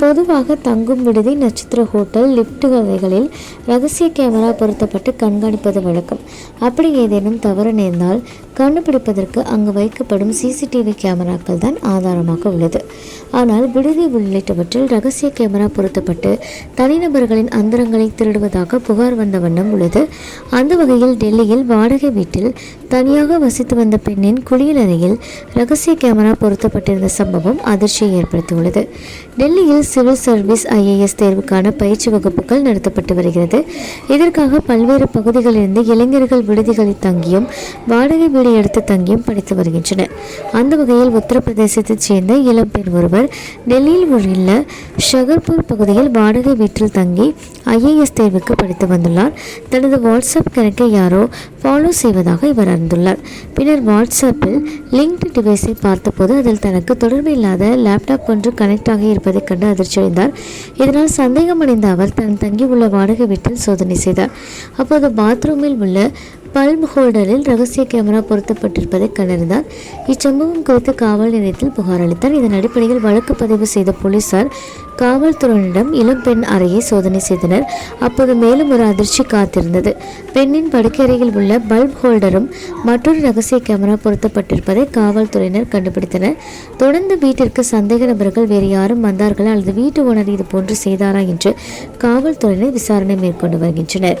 பொதுவாக தங்கும் விடுதி நட்சத்திர ஹோட்டல் லிஃப்ட் வகைகளில் ரகசிய கேமரா பொருத்தப்பட்டு கண்காணிப்பது வழக்கம். அப்படி ஏதேனும் தவறு நேர்ந்தால் கண்டுபிடிப்பதற்கு அங்கு வைக்கப்படும் சிசிடிவி கேமராக்கள் தான் ஆதாரமாக உள்ளது. ஆனால் விடுதி உள்ளிட்டவற்றில் ரகசிய கேமரா பொருத்தப்பட்டு தனிநபர்களின் அந்தரங்களை திருடுவதாக புகார் வந்த வண்ணம் உள்ளது. அந்த வகையில் டெல்லியில் வாடகை வீட்டில் தனியாக வசித்து வந்த பெண்ணின் குளியலறையில் ரகசிய கேமரா பொருத்தப்பட்டிருந்த சம்பவம் அதிர்ச்சியை ஏற்படுத்தியுள்ளது. டெல்லியில் சிவில் சர்வீஸ் ஐஏஎஸ் தேர்வுக்கான பயிற்சி வகுப்புகள் நடத்தப்பட்டு வருகிறது. இதற்காக பல்வேறு பகுதிகளிலிருந்து இளைஞர்கள் விடுதிகளில் தங்கியும் வாடகை வீடு எடுத்து தங்கியும் படித்து வருகின்றனர். அந்த வகையில் உத்தரப்பிரதேசத்தைச் சேர்ந்த இளம்பெண் ஒருவர் டெல்லியில் உள்ள ஷகர்பூர் பகுதியில் வாடகை வீட்டில் தங்கி ஐஏஎஸ் தேர்வுக்கு படித்து வந்துள்ளார். தனது வாட்ஸ்அப் கணக்கை யாரோ ஃபாலோ செய்வதாக இவர் அறிந்துள்ளார். பின்னர் வாட்ஸ்அப்பில் லிங்க்டு டிவைஸை பார்த்தபோது அதில் தனக்கு தொடர்பு இல்லாத லேப்டாப் ஒன்று கனெக்ட் ஆகி இருப்பதைக் கண்டு அதிர்ச்சியடைந்தார். இதனால் சந்தேகமடைந்த அவர் தன் தங்கியுள்ள வாடகை வீட்டில் சோதனை செய்தார். அப்போது பாத்ரூமில் உள்ள பல்ப் ஹோல்டரில் ரகசிய கேமரா பொருத்தப்பட்டிருப்பதை கண்டறிந்தார். இச்சம்பவம் குறித்து காவல் நிலையத்தில் புகார் அளித்தார். இதன் அடிப்படையில் வழக்கு பதிவு செய்த போலீசார் காவல்துறையினரிடம் இளம்பெண் அறையை சோதனை செய்தனர். அப்போது மேலும் ஒரு அதிர்ச்சி காத்திருந்தது. பெண்ணின் படுக்கையறையில் உள்ள பல்ப் ஹோல்டரும் மற்றொரு ரகசிய கேமரா பொருத்தப்பட்டிருப்பதை காவல்துறையினர் கண்டுபிடித்தனர். தொடர்ந்து வீட்டிற்கு சந்தேக நபர்கள் வேறு யாரும் வந்தார்களா அல்லது வீட்டு ஓனர் இது போன்று செய்தாரா என்று காவல்துறையினர் விசாரணை மேற்கொண்டு வருகின்றனர்.